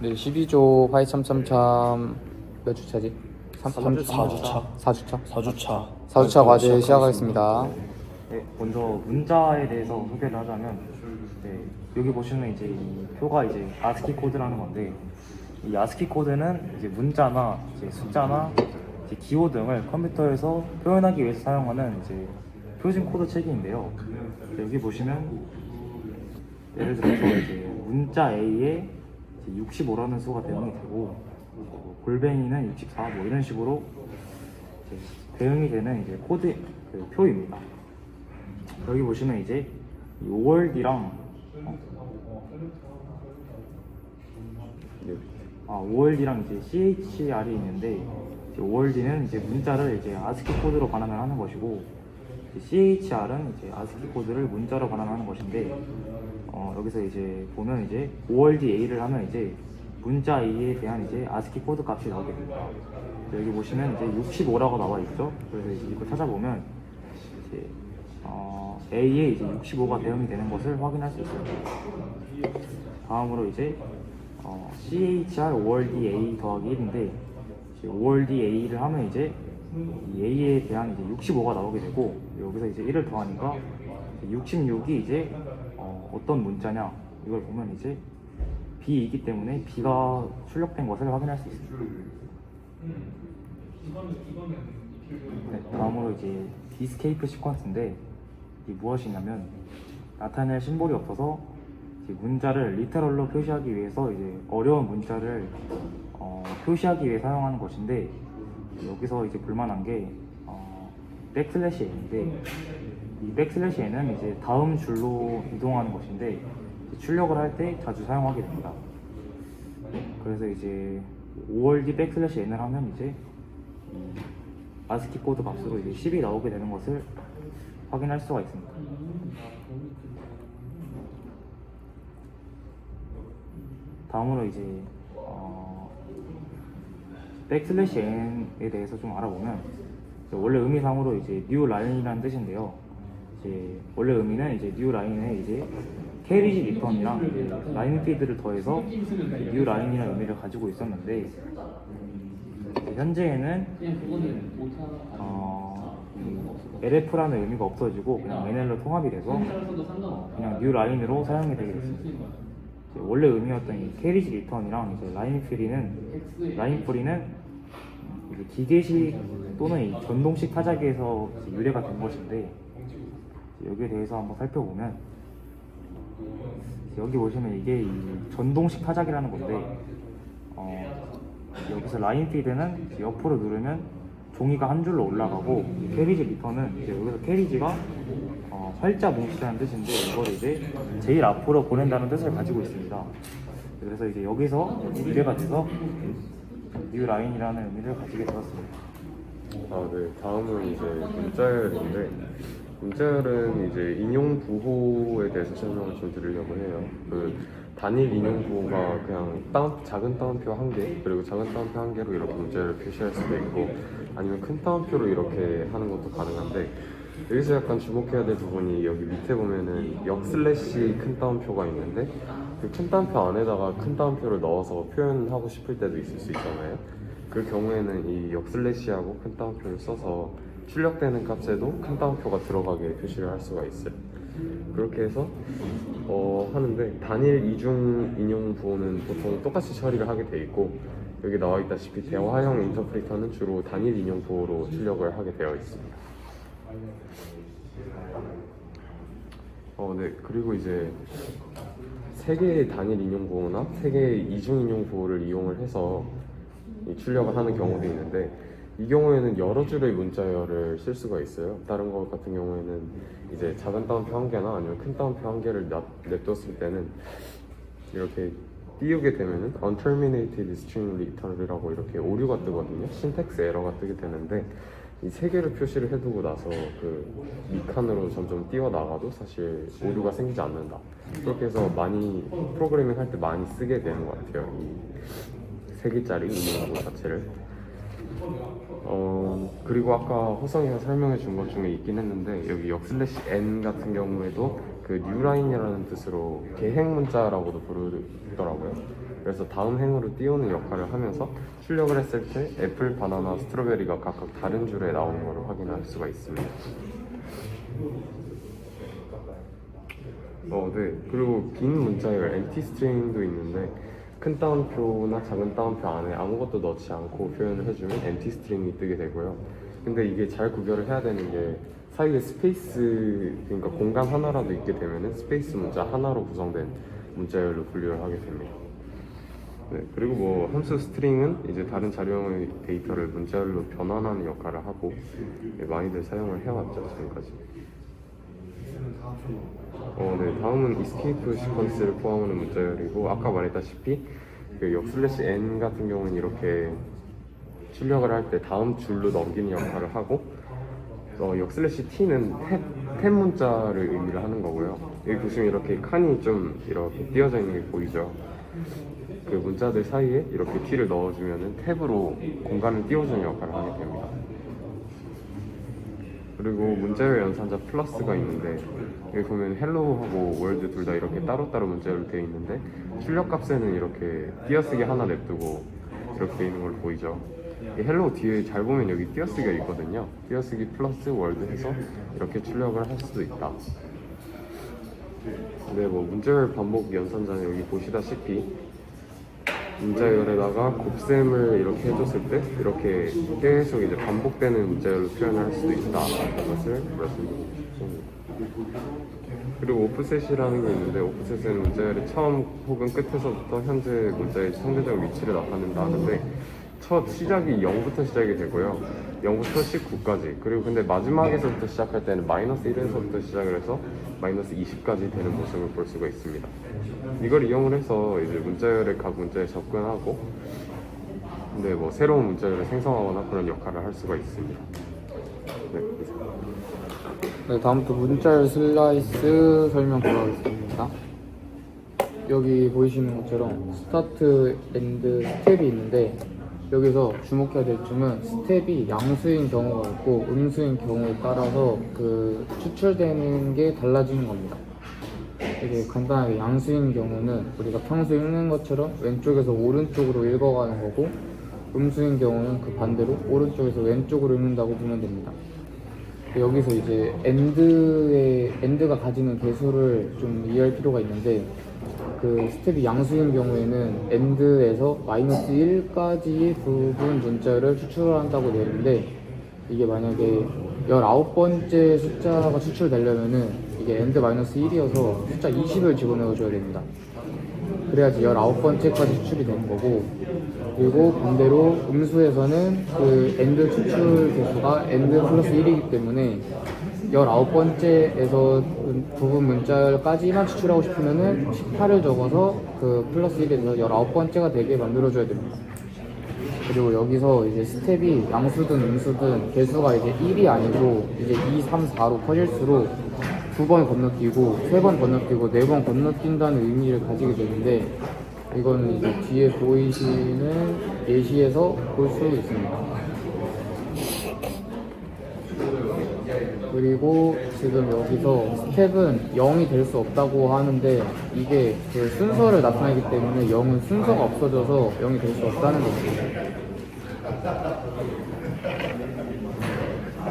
네, 12조 파이참참참 몇 주차지? 3, 4주차. 4주차. 4주차? 4주차 4주차 과제 시작하겠습니다. 네, 먼저 문자에 대해서 소개를 하자면 네, 여기 보시면 이제 이 표가 이제 아스키 코드라는 건데 이 아스키 코드는 이제 문자나 이제 숫자나 이제 기호 등을 컴퓨터에서 표현하기 위해서 사용하는 이제 표준 코드 체계인데요. 네, 여기 보시면 예를 들어서 이제 문자 A에 65라는 수가 대응이 되고 어, 골뱅이는 64 뭐 이런 식으로 대응이 되는 이제 코드 그 표입니다. 여기 보시면 이제 이 오월디랑 아 오월디랑 이제 CHR이 있는데 이제 오월디는 이제 문자를 이제 아스키 코드로 반환을 하는 것이고 CHR은 이제 아스키 코드를 문자로 반환하는 것인데 어, 여기서 이제 보면 이제 오월디 A를 하면 이제 문자 A에 대한 이제 아스키 코드 값이 나오게 됩니다. 여기 보시면 이제 65라고 나와 있죠. 그래서 이제 이거 찾아보면 이제 어, A에 이제 65가 대응이 되는 것을 확인할 수 있어요. 다음으로 이제 어, CHR 5월D A 더하기 1인데 5월D A를 하면 이제 이 A에 대한 이제 65가 나오게 되고 여기서 이제 1을 더하니까 66이 이제 어, 떤 문자냐 이걸 보면 이제 B이기 때문에 B가 출력된 것을 확인할 수 있습니다. 네, 다음으로 이제 디스케이프 시퀀스인데 이 무엇이냐면 나타낼 심볼이 없어서 문자를 리테럴로 표시하기 위해서 이제 어려운 문자를 어, 표시하기 위해 사용하는 것인데 여기서 이제 볼만한 게 어, 백슬래시 n인데 이 백슬래시 n은 이제 다음 줄로 이동하는 것인데 출력을 할 때 자주 사용하게 됩니다. 그래서 이제 5월 뒤 백슬래시 n을 하면 이제 이 아스키 코드 값으로 이제 10이 나오게 되는 것을 확인할 수가 있습니다. 다음으로 이제 어, 백슬래시 n에 대해서 좀 알아보면 원래 의미상으로 이제 뉴 라인이라는 뜻인데요. 이제 원래 의미는 이제 뉴 라인에 이제 캐리지 리턴이랑 라인 피드를 더해서 뉴 라인이라는 의미를 가지고 있었는데 이제 현재에는 어, 이 LF라는 의미가 없어지고 그냥 NL로 통합이 돼서 어, 그냥 뉴 라인으로 사용이 되게 됐습니다. 원래 의미였던 이 캐리지 리턴이랑 이제 라인 프리는 라인 프리는 기계식 또는 이 전동식 타자기에서 유래가 된 것인데 여기에 대해서 한번 살펴보면 여기 보시면 이게 이 전동식 타자기라는 건데 어, 여기서 라인 피드는 옆으로 누르면 종이가 한 줄로 올라가고 이 캐리지 리턴은 이제 여기서 캐리지가 어, 활자 뭉치다는 뜻인데 이걸 이제 제일 앞으로 보낸다는 뜻을 가지고 있습니다. 그래서 이제 여기서 유래가 돼서 뉴 라인이라는 의미를 가지게 되었습니다. 아, 네. 다음은 이제 문자열인데 문자열은 이제 인용 부호에 대해서 설명을 좀 드리려고 해요. 그 단일 인용 부호가 그냥 따, 작은 따옴표 한 개, 그리고 작은 따옴표 한 개로 이렇게 문자열을 표시할 수도 있고 아니면 큰 따옴표로 이렇게 하는 것도 가능한데 여기서 약간 주목해야 될 부분이 여기 밑에 보면은 역 슬래시 큰 따옴표가 있는데 그 큰 따옴표 안에다가 큰 따옴표를 넣어서 표현하고 싶을 때도 있을 수 있잖아요. 그 경우에는 이 역 슬래시하고 큰 따옴표를 써서 출력되는 값에도 큰 따옴표가 들어가게 표시를 할 수가 있어요. 그렇게 해서 어, 하는데 단일 이중 인용 부호는 보통 똑같이 처리를 하게 돼 있고 여기 나와 있다시피 대화형 인터프리터는 주로 단일 인용 부호로 출력을 하게 되어 있습니다. 어, 네. 그리고 이제 세 개의 단일 인용 부호나 세 개의 이중 인용 부호를 이용을 해서 이 출력을 하는 경우도 있는데 이 경우에는 여러 줄의 문자열을 쓸 수가 있어요. 다른 것 같은 경우에는 이제 작은 따옴표 한 개나 아니면 큰 따옴표 한 개를 놔- 냅뒀을 때는 이렇게 띄우게 되면은 unterminated string return이라고 이렇게 오류가 뜨거든요. 신텍스 에러가 뜨게 되는데 이 세 개를 표시를 해두고 나서 그 밑칸으로 점점 띄워 나가도 사실 오류가 생기지 않는다. 그렇게 해서 많이 프로그래밍 할 때 많이 쓰게 되는 것 같아요. 이 세 개짜리 인용부 자체를. 어 그리고 아까 호성이가 설명해 준 것 중에 있긴 했는데 여기 역슬래시 n 같은 경우에도 그 뉴라인이라는 뜻으로 계행 문자라고도 부르더라고요. 그래서 다음 행으로 띄우는 역할을 하면서 출력을 했을 때 애플, 바나나, 스트로베리가 각각 다른 줄에 나오는 것을 확인할 수가 있습니다. 어, 네. 그리고 긴 문자열 empty string도 있는데 큰 따옴표나 작은 따옴표 안에 아무것도 넣지 않고 표현을 해주면 empty string이 뜨게 되고요. 근데 이게 잘 구별을 해야 되는 게 사이에 스페이스 그러니까 공간 하나라도 있게 되면은 스페이스 문자 하나로 구성된 문자열로 분류를 하게 됩니다. 네, 그리고 뭐 함수 스트링은 이제 다른 자료형의 데이터를 문자열로 변환하는 역할을 하고 네, 많이들 사용을 해왔죠 지금까지. 어, 네. 다음은 escape 시퀀스를 포함하는 문자열이고 아까 말했다시피 그 역슬래시 n 같은 경우는 이렇게 출력을 할 때 다음 줄로 넘기는 역할을 하고 어, 역슬래시 t는 탭, 탭 문자를 의미를 하는 거고요. 여기 보시면 이렇게 칸이 좀 이렇게 띄어져 있는 게 보이죠. 그 문자들 사이에 이렇게 t를 넣어주면은 탭으로 공간을 띄워주는 역할을 하게 됩니다. 그리고 문자열 연산자 플러스가 있는데 여기 보면 헬로우하고 월드 둘 다 이렇게 따로따로 문자열로 되어 있는데 출력 값에는 이렇게 띄어쓰기 하나 냅두고 이렇게 있는 걸 보이죠. 이 헬로우 뒤에 잘 보면 여기 띄어쓰기가 있거든요. 띄어쓰기 플러스 월드 해서 이렇게 출력을 할 수도 있다. 네, 뭐 문자열 반복 연산자는 여기 보시다시피 문자열에다가 곱셈을 이렇게 해줬을 때 이렇게 계속 이제 반복되는 문자열로 표현을 할 수도 있다라는 것을 말씀드리고 싶습니다. 그리고 오프셋이라는 게 있는데 오프셋은 문자열의 처음 혹은 끝에서부터 현재 문자의 상대적 위치를 나타낸다 하는데 첫 시작이 0부터 시작이 되고요. 0부터 19까지. 그리고 근데 마지막에서부터 시작할 때는 마이너스 1에서부터 시작을 해서 마이너스 20까지 되는 모습을 볼 수가 있습니다. 이걸 이용을 해서 이제 문자열의 각 문자에 접근하고 근데 뭐 새로운 문자열을 생성하거나 그런 역할을 할 수가 있습니다. 네. 네, 다음부터 문자열 슬라이스 설명 들어가겠습니다. 여기 보이시는 것처럼 스타트, 엔드, 스텝이 있는데 여기서 주목해야 될 점은 스텝이 양수인 경우가 있고 음수인 경우에 따라서 그 추출되는 게 달라지는 겁니다. 이게 간단하게 양수인 경우는 우리가 평소 읽는 것처럼 왼쪽에서 오른쪽으로 읽어가는 거고 음수인 경우는 그 반대로 오른쪽에서 왼쪽으로 읽는다고 보면 됩니다. 여기서 이제 엔드의 엔드가 가지는 개수를 좀 이해할 필요가 있는데 그 스텝이 양수인 경우에는 엔드에서 마이너스 1까지 부분 문자를 추출한다고 되어 있는데 이게 만약에 19번째 숫자가 추출되려면은 이게 엔드 마이너스 1이어서 숫자 20을 집어넣어 줘야 됩니다. 그래야지 19번째까지 추출이 되는 거고 그리고 반대로 음수에서는 그 엔드 추출 개수가 엔드 플러스 1이기 때문에 19번째에서 부분 문자까지만 추출하고 싶으면은 18을 적어서 그 플러스 1에서 19번째가 되게 만들어줘야 됩니다. 그리고 여기서 이제 스텝이 양수든 음수든 개수가 이제 1이 아니고 이제 2, 3, 4로 커질수록 두 번 건너뛰고 세 번 건너뛰고 네 번 건너뛴다는 의미를 가지게 되는데 이거는 이제 뒤에 보이시는 예시에서 볼 수 있습니다. 그리고 지금 여기서 스텝은 0이 될 수 없다고 하는데 이게 그 순서를 나타내기 때문에 0은 순서가 없어져서 0이 될 수 없다는 겁니다.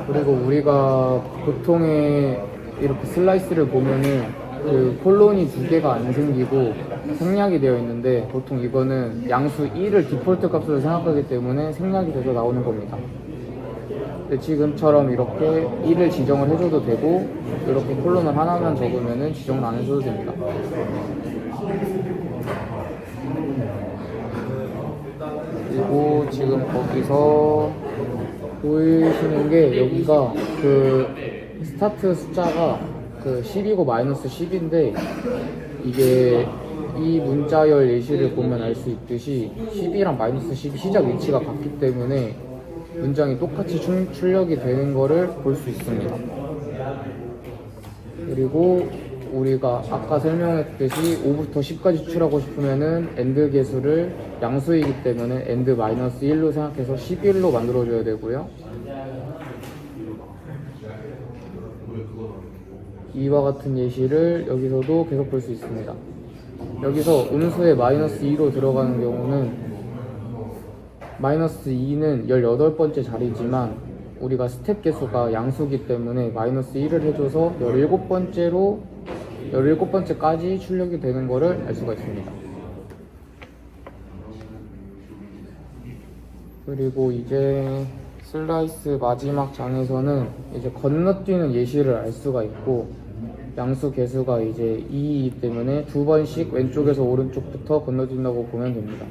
그리고 우리가 보통의 이렇게 슬라이스를 보면은 그 콜론이 두 개가 안 생기고 생략이 되어 있는데 보통 이거는 양수 1을 디폴트 값으로 생각하기 때문에 생략이 돼서 나오는 겁니다. 근데 지금처럼 이렇게 1을 지정을 해줘도 되고 이렇게 콜론을 하나만 적으면은 지정을 안 해줘도 됩니다. 그리고 지금 거기서 보이시는 게 여기가 그 스타트 숫자가 그 10이고 마이너스 10인데 이게 이 문자열 예시를 보면 알 수 있듯이 10이랑 마이너스 10이 시작 위치가 같기 때문에 문장이 똑같이 출, 출력이 되는 거를 볼 수 있습니다. 그리고 우리가 아까 설명했듯이 5부터 10까지 추출하고 싶으면은 엔드 개수를 양수이기 때문에 엔드 마이너스 1로 생각해서 11로 만들어줘야 되고요. 이와 같은 예시를 여기서도 계속 볼 수 있습니다. 여기서 음수에 마이너스 2로 들어가는 경우는 마이너스 2는 18번째 자리지만 우리가 스텝 개수가 양수기 때문에 마이너스 1을 해줘서 17번째로 17번째까지 출력이 되는 거를 알 수가 있습니다. 그리고 이제 슬라이스 마지막 장에서는 이제 건너뛰는 예시를 알 수가 있고 양수 개수가 이제 2이기 때문에 두 번씩 왼쪽에서 오른쪽부터 건너뛴다고 보면 됩니다.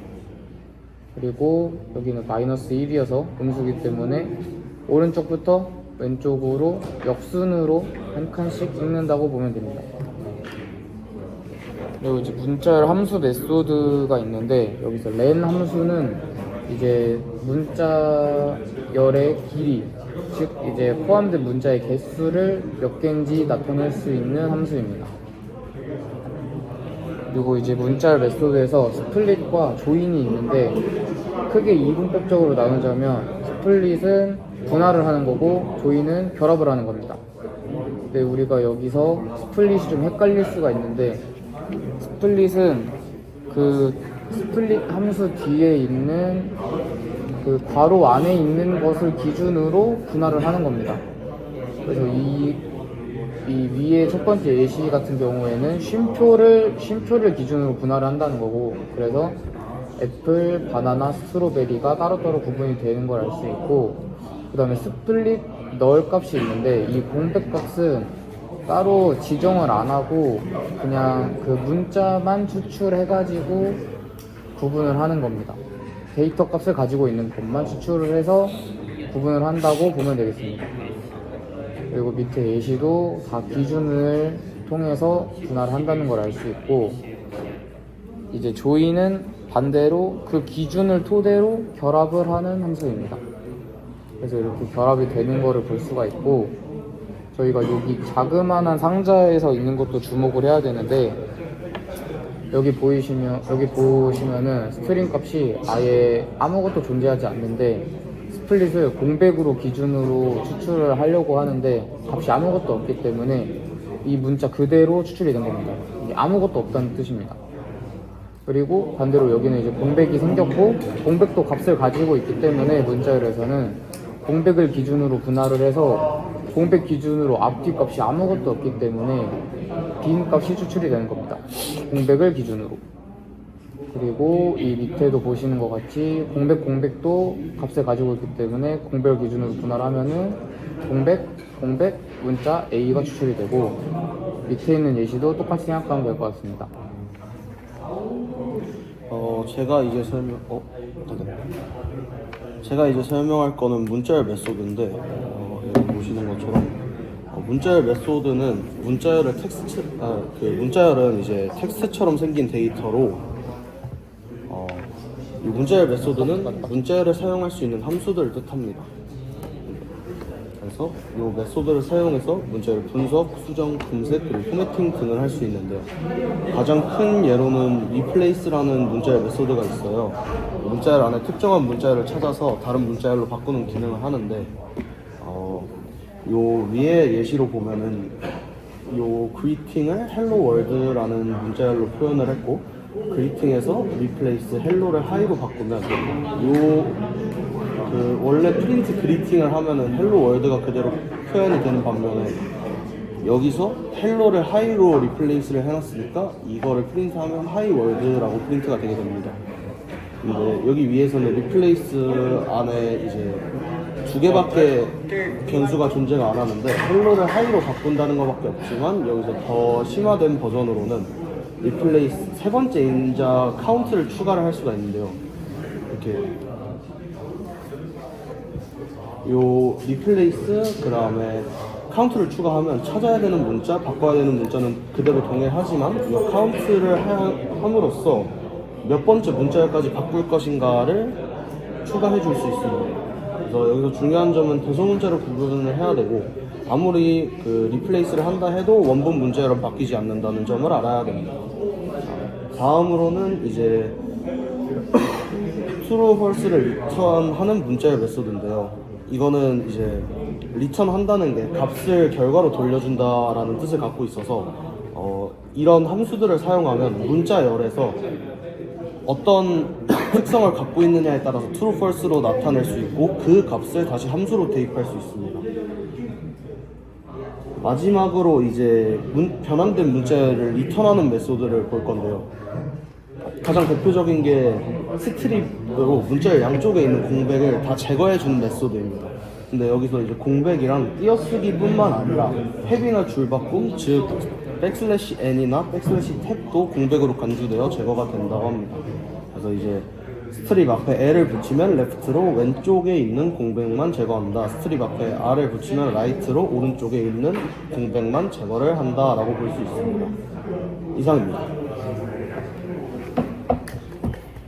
그리고 여기는 마이너스 1이어서 음수기 때문에 오른쪽부터 왼쪽으로 역순으로 한 칸씩 읽는다고 보면 됩니다. 그리고 이제 문자열 함수 메소드가 있는데 여기서 len 함수는 이제 문자열의 길이 즉 이제 포함된 문자의 개수를 몇 개인지 나타낼 수 있는 함수입니다. 그리고 이제 문자열 메소드에서 스플릿과 조인이 있는데 크게 이분법적으로 나누자면 스플릿은 분할을 하는 거고 조인은 결합을 하는 겁니다. 근데 우리가 여기서 스플릿이 좀 헷갈릴 수가 있는데 스플릿은 그 스플릿 함수 뒤에 있는 그 괄호 안에 있는 것을 기준으로 분할을 하는 겁니다. 그래서 이, 이 위에 첫 번째 예시 같은 경우에는 쉼표를 쉼표를 기준으로 분할을 한다는 거고 그래서 애플, 바나나, 스트로베리가 따로따로 구분이 되는 걸 알 수 있고 그 다음에 스플릿 넣을 값이 있는데 이 공백 값은 따로 지정을 안 하고 그냥 그 문자만 추출해가지고 구분을 하는 겁니다. 데이터 값을 가지고 있는 것만 추출을 해서 구분을 한다고 보면 되겠습니다. 그리고 밑에 예시도 다 기준을 통해서 분할을 한다는 걸 알 수 있고 이제 조이는 반대로 그 기준을 토대로 결합을 하는 함수입니다. 그래서 이렇게 결합이 되는 거를 볼 수가 있고 저희가 여기 자그마한 상자에서 있는 것도 주목을 해야 되는데 여기 보이시면 여기 보시면은 스트링 값이 아예 아무것도 존재하지 않는데 스플릿을 공백으로 기준으로 추출을 하려고 하는데 값이 아무것도 없기 때문에 이 문자 그대로 추출이 된 겁니다. 아무것도 없다는 뜻입니다. 그리고 반대로 여기는 이제 공백이 생겼고 공백도 값을 가지고 있기 때문에 문자열에서는 공백을 기준으로 분할을 해서 공백 기준으로 앞뒤 값이 아무것도 없기 때문에 빈 값이 추출이 되는 겁니다. 공백을 기준으로. 그리고 이 밑에도 보시는 것 같이 공백 공백도 값을 가지고 있기 때문에 공백을 기준으로 분할하면은 공백 공백 문자 A가 추출이 되고 밑에 있는 예시도 똑같이 생각하면 될 것 같습니다. 어, 제가 이제 설명, 어? 네. 제가 이제 설명할 거는 문자열 메소드인데, 어, 여기 보시는 것처럼, 어, 문자열 메소드는 문자열을 텍스트, 아, 그 문자열은 이제 텍스트처럼 생긴 데이터로, 어, 이 문자열 메소드는 문자열을 사용할 수 있는 함수들을 뜻합니다. 그래서 이 메소드를 사용해서 문자를 분석, 수정, 검색, 그리고 포매팅 등을 할 수 있는데요. 가장 큰 예로는 replace라는 문자열 메소드가 있어요. 문자열 안에 특정한 문자열을 찾아서 다른 문자열로 바꾸는 기능을 하는데, 어, 요 위에 예시로 보면은 요 greeting을 hello world라는 문자열로 표현을 했고, greeting에서 replace hello를 high로 바꾸면 요 그 원래 프린트 그리팅을 하면은 헬로 월드가 그대로 표현이 되는 반면에 여기서 헬로를 하이로 리플레이스를 해놨으니까 이거를 프린트하면 하이 월드라고 프린트가 되게 됩니다. 근데 여기 위에서는 리플레이스 안에 이제 두 개밖에 변수가 존재가 안 하는데 헬로를 하이로 바꾼다는 것밖에 없지만 여기서 더 심화된 버전으로는 리플레이스 세 번째 인자 카운트를 추가를 할 수가 있는데요. 이렇게 요 리플레이스 그 다음에 카운트를 추가하면 찾아야 되는 문자, 바꿔야 되는 문자는 그대로 동일하지만 요 카운트를 하, 함으로써 몇 번째 문자까지 바꿀 것인가를 추가해 줄 수 있습니다. 그래서 여기서 중요한 점은 대소 문자로 구분을 해야 되고 아무리 그 리플레이스를 한다 해도 원본 문자로 바뀌지 않는다는 점을 알아야 됩니다. 자, 다음으로는 이제 트루 펄스를 리턴하는 문자의 메소드인데요. 이거는 이제 리턴 한다는 게 값을 결과로 돌려준다라는 뜻을 갖고 있어서 어, 이런 함수들을 사용하면 문자열에서 어떤 특성을 갖고 있느냐에 따라서 true, false로 나타낼 수 있고 그 값을 다시 함수로 대입할 수 있습니다. 마지막으로 이제 문- 변환된 문자열을 리턴하는 메소드를 볼 건데요. 가장 대표적인 게 스트립으로 문자열 양쪽에 있는 공백을 다 제거해 주는 메소드입니다. 근데 여기서 이제 공백이랑 띄어쓰기뿐만 아니라 탭이나 줄바꿈, 즉 백슬래시 n이나 백슬래시 탭도 공백으로 간주되어 제거가 된다고 합니다. 그래서 이제 스트립 앞에 L을 붙이면 레프트로 왼쪽에 있는 공백만 제거한다. 스트립 앞에 R을 붙이면 라이트로 오른쪽에 있는 공백만 제거를 한다라고 볼 수 있습니다. 이상입니다.